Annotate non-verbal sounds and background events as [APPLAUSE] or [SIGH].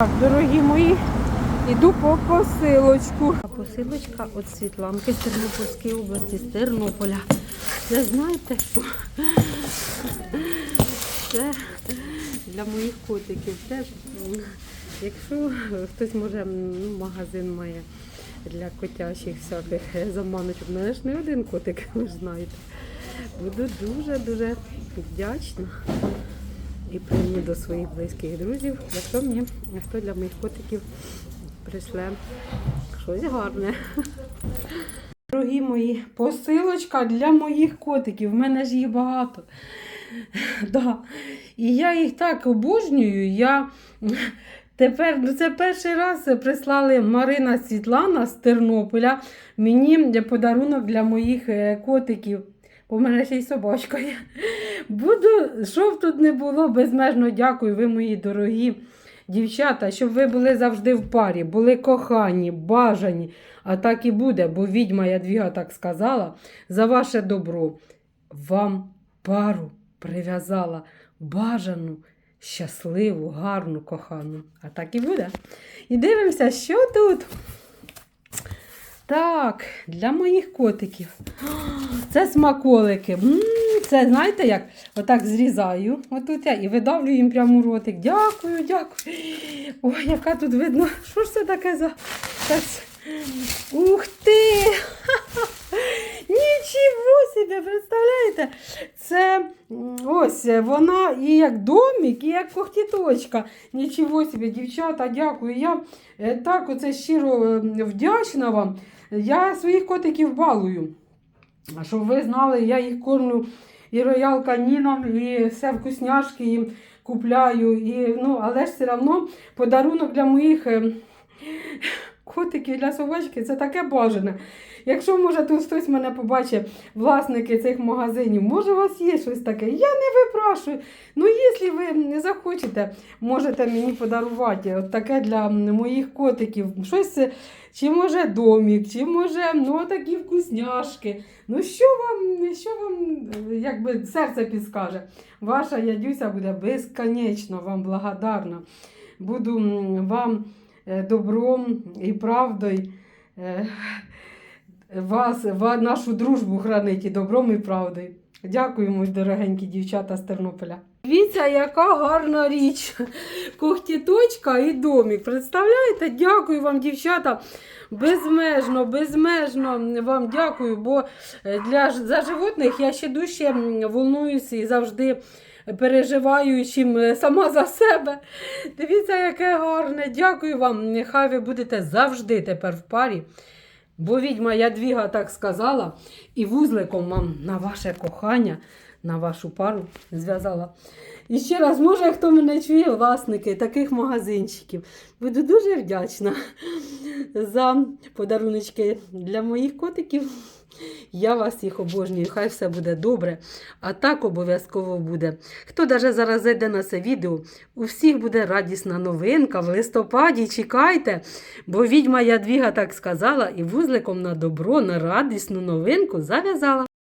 Так, дорогі мої, іду по посилочку. Посилочка від Світланки з Тернопільської області, з Тернополя. Це знаєте що? Це для моїх котиків. Це, якщо хтось може ну, магазин має для котячих всяких заманочок, мене ж не один котик, ви ж знаєте. Буду дуже-дуже вдячна і прийму до своїх близьких друзів, якщо мені хто для моїх котиків прийшле щось гарне. Дорогі мої, посилочка для моїх котиків. В мене ж їх багато. Да. І я їх так обожнюю. Я тепер ну це перший раз прислали Марина Світлана з Тернополя мені подарунок для моїх е, котиків. Бо в мене ще й собачка є. Буду, що б тут не було, безмежно дякую, ви мої дорогі дівчата, щоб ви були завжди в парі, були кохані, бажані. А так і буде, бо відьма Ядвіга так сказала, за ваше добро вам пару прив'язала бажану, щасливу, гарну, кохану. А так і буде. І дивимося, що тут. Так, для моїх котиків. Це смаколики. М, Це знаєте як? Отак зрізаю. Отут я і видавлю їм прямо ротик. Дякую, дякую. Ой, яка тут видно. Що ж це таке за. Ух ти! [LAUGHS] Нічого собі, представляєте? Це ось вона і як домик, і як когтіточка. Нічого собі, дівчата, дякую. Я е, так оце щиро е, вдячна вам. Я своїх котиків балую. А щоб ви знали, я їх кормлю і роял каніном, і все вкусняшки їм купляю. І, ну, але ж все одно подарунок для моїх котиків, для собачки це таке бажане. Якщо, може, тут хтось мене побачить, власники цих магазинів, може, у вас є щось таке, я не випрашую. Ну, якщо ви не захочете, можете мені подарувати от таке для моїх котиків. Щось, чи може домик, чи може ну, такі вкусняшки. Ну, що вам, що вам якби серце підскаже? Ваша ядюся буде безконечно вам благодарна. Буду вам добром і правдою е, вас, ва- нашу дружбу хранити добром і правдою. Дякую, мої дорогенькі дівчата з Тернополя. Дивіться, яка гарна річ. Когтіточка і домик. Представляєте? Дякую вам, дівчата. Безмежно, безмежно вам дякую, бо е, для, за животних я ще дужче волнуюся і завжди переживаю, чим е, сама за себе. Дивіться, яке гарне. Дякую вам. Нехай ви будете завжди тепер в парі. Бо відьма Ядвіга так сказала, і вузликом вам на ваше кохання, на вашу пару зв'язала. І ще раз, може, хто мене чує, власники таких магазинчиків. Буду дуже вдячна за подаруночки для моїх котиків. Я вас їх обожнюю, хай все буде добре. А так обов'язково буде. Хто навіть зараз зайде на це відео, у всіх буде радісна новинка в листопаді. Чекайте, бо відьма Ядвіга так сказала і вузликом на добро, на радісну новинку зав'язала.